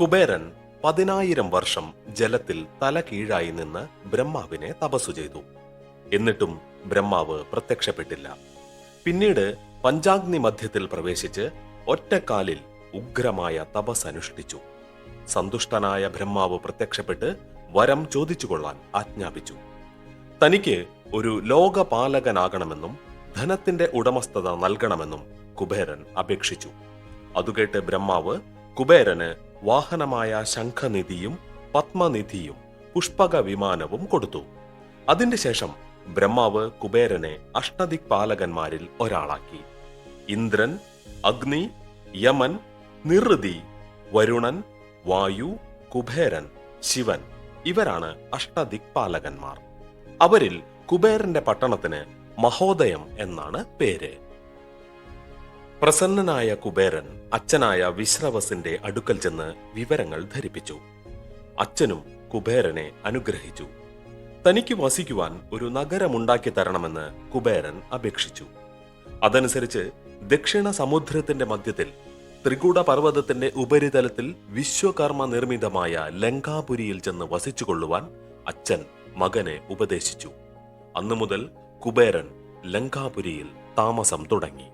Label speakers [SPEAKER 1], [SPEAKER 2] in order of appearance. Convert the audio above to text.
[SPEAKER 1] കുബേരൻ പതിനായിരം വർഷം ജലത്തിൽ തല കീഴായി നിന്ന് ബ്രഹ്മാവിനെ തപസ്സു ചെയ്തു. എന്നിട്ടും ബ്രഹ്മാവ് പ്രത്യക്ഷപ്പെട്ടില്ല. പിന്നീട് പഞ്ചാഗ്നി മധ്യത്തിൽ പ്രവേശിച്ച് ഒറ്റക്കാലിൽ ഉഗ്രമായ തപസ് അനുഷ്ഠിച്ചു. സന്തുഷ്ടനായ ബ്രഹ്മാവ് പ്രത്യക്ഷപ്പെട്ട് വരം ചോദിച്ചുകൊള്ളാൻ ആജ്ഞാപിച്ചു. തനിക്ക് ഒരു ലോകപാലകനാകണമെന്നും ധനത്തിന്റെ ഉടമസ്ഥത നൽകണമെന്നും കുബേരൻ അപേക്ഷിച്ചു. അതുകേട്ട് ബ്രഹ്മാവ് കുബേരന് വാഹനമായ ശംഖനിധിയും പത്മനിധിയും പുഷ്പക വിമാനവും കൊടുത്തു. അതിന്റെ ശേഷം ബ്രഹ്മാവ് കുബേരനെ അഷ്ടദിക് പാലകന്മാരിൽ ഒരാളാക്കി. ഇന്ദ്രൻ അഗ്നി യമൻ നിറുതി വരുണൻ വായു കുബേരൻ ശിവൻ ഇവരാണ് അഷ്ടദിക് പാലകന്മാർ അവരിൽ കുബേരന്റെ പട്ടണത്തിന് മഹോദയം എന്നാണ് പേര്. പ്രസന്നനായ കുബേരൻ അച്ഛനായ വിശ്രവസിന്റെ അടുക്കൽ ചെന്ന് വിവരങ്ങൾ ധരിപ്പിച്ചു. അച്ഛനും കുബേരനെ അനുഗ്രഹിച്ചു. തനിക്ക് വസിക്കുവാൻ ഒരു നഗരമുണ്ടാക്കി തരണമെന്ന് കുബേരൻ അപേക്ഷിച്ചു. അതനുസരിച്ച് ദക്ഷിണ സമുദ്രത്തിന്റെ മധ്യത്തിൽ ത്രികൂട പർവതത്തിന്റെ ഉപരിതലത്തിൽ വിശ്വകർമ്മ നിർമ്മിതമായ ലങ്കാപുരിയിൽ ചെന്ന് വസിച്ചുകൊള്ളുവാൻ അച്ഛൻ മകനെ ഉപദേശിച്ചു. അന്നു മുതൽ കുബേരൻ ലങ്കാപുരിയിൽ താമസം തുടങ്ങി.